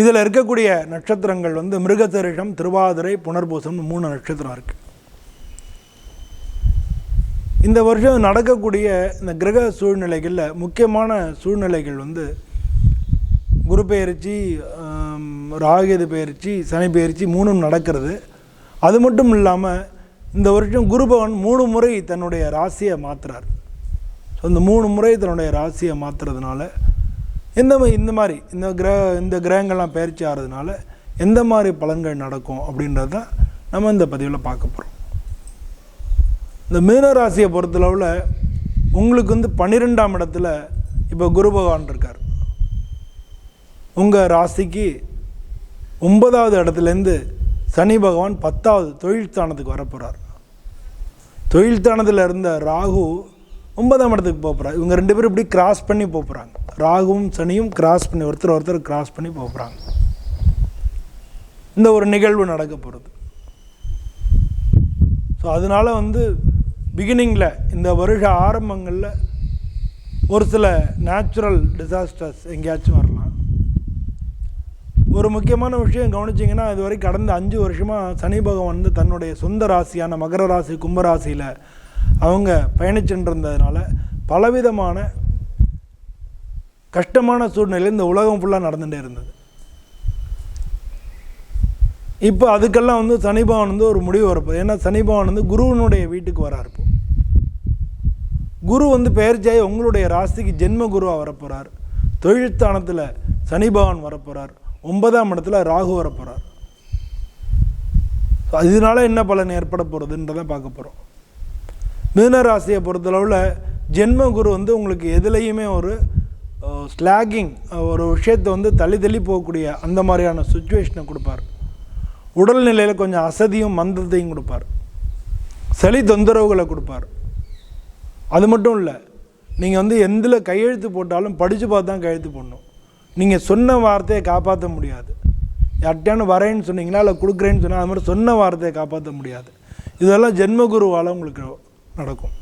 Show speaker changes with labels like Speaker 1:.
Speaker 1: இதில் இருக்கக்கூடிய நட்சத்திரங்கள் வந்து மிருகத்தரிஷம் திருவாதிரை புனர்பூசம் மூணு நட்சத்திரம் இருக்குது இந்த வருஷம் நடக்கக்கூடிய இந்த கிரக சூழ்நிலைகளில் முக்கியமான சூழ்நிலைகள் வந்து குரு பெயர்ச்சி ஆம், பெயர்ச்சி சனி பெயர்ச்சி மூணும் நடக்கிறது. அது மட்டும் இல்லாமல் இந்த வருஷம் குருபவன் மூணு முறை தன்னுடைய ராசியை மாற்றுறார் ஸோ இந்த மூணு முறை தன்னுடைய ராசியை மாற்றுறதுனால எந்த இந்த மாதிரி இந்த கிரக இந்த கிரகங்கள்லாம் பயிற்சி ஆகிறதுனால எந்த மாதிரி பலன்கள் நடக்கும் அப்படின்றது தான் நம்ம இந்த பதிவில் பார்க்க போகிறோம் இந்த மீனராசியை பொறுத்தளவில் உங்களுக்கு வந்து பன்னிரெண்டாம் இடத்துல இப்போ குரு பகவான் இருக்கார். உங்கள் ராசிக்கு ஒன்பதாவது இடத்துலேருந்து சனி பகவான் பத்தாவது தொழில் ஸ்தானத்துக்கு வரப்போகிறார் தொழில் ஸ்தானத்தில் இருந்த ராகு ஒன்பதாம் இடத்துக்கு போகிறார் இவங்க ரெண்டு பேரும் இப்படி கிராஸ் பண்ணி போகிறாங்க ராகுவும் சனியும் கிராஸ் பண்ணி ஒருத்தர் ஒருத்தர் கிராஸ் பண்ணி போகிறாங்க. இந்த ஒரு நிகழ்வு நடக்க போகிறது ஸோ அதனால் வந்து பிகினிங்கில் இந்த வருஷ ஆரம்பங்களில் ஒரு சில நேச்சுரல் டிசாஸ்டர்ஸ் எங்கேயாச்சும் வரலாம். ஒரு முக்கியமான விஷயம் கவனிச்சிங்கன்னா இது வரைக்கும் கடந்த அஞ்சு வருஷமாக சனி பகவான் வந்து தன்னுடைய சொந்த ராசியான மகர ராசி கும்பராசியில் அவங்க பயணிச்சுட்டு இருந்ததுனால பலவிதமான கஷ்டமான சூழ்நிலை இந்த உலகம் ஃபுல்லாக நடந்துகிட்டே இருந்தது. இப்போ அதுக்கெல்லாம் வந்து சனிபவன் வந்து ஒரு முடிவு வரப்போகுது. ஏன்னா சனிபவன் வந்து குருவினுடைய வீட்டுக்கு வரார் இருப்போம் குரு வந்து பெயர்ச்சியாகி உங்களுடைய ராசிக்கு ஜென்ம குருவாக வரப்போகிறார் தொழிற்தானத்தில் சனிபவன் வரப்போகிறார் ஒன்பதாம் இடத்துல ராகு வரப்போகிறார் ஸோ என்ன பலன் ஏற்பட போகிறதுன்றதை பார்க்க போகிறோம் மீனராசியை ராசியை பொறுத்தளவில் ஜென்ம குரு வந்து உங்களுக்கு எதுலேயுமே ஒரு ஸ்லாகிங் ஒரு விஷயத்தை வந்து தள்ளி தள்ளி போகக்கூடிய அந்த மாதிரியான சுச்சுவேஷனை கொடுப்பார். உடல்நிலையில் கொஞ்சம் அசதியும் மந்தத்தையும் கொடுப்பார். சளி தொந்தரவுகளை கொடுப்பார். அது மட்டும் இல்லை நீங்கள் வந்து எந்தில் கையெழுத்து போட்டாலும் படித்து பார்த்து தான் கையெழுத்து போடணும். நீங்கள் சொன்ன வார்த்தையை காப்பாற்ற முடியாது. யார்கிட்டயானு வரேன்னு சொன்னீங்கன்னா இல்லை கொடுக்குறேன்னு சொன்னால் அது மாதிரி சொன்ன வார்த்தையை காப்பாற்ற முடியாது. இதெல்லாம் ஜென்மகுருவால் உங்களுக்கு நடக்கும்.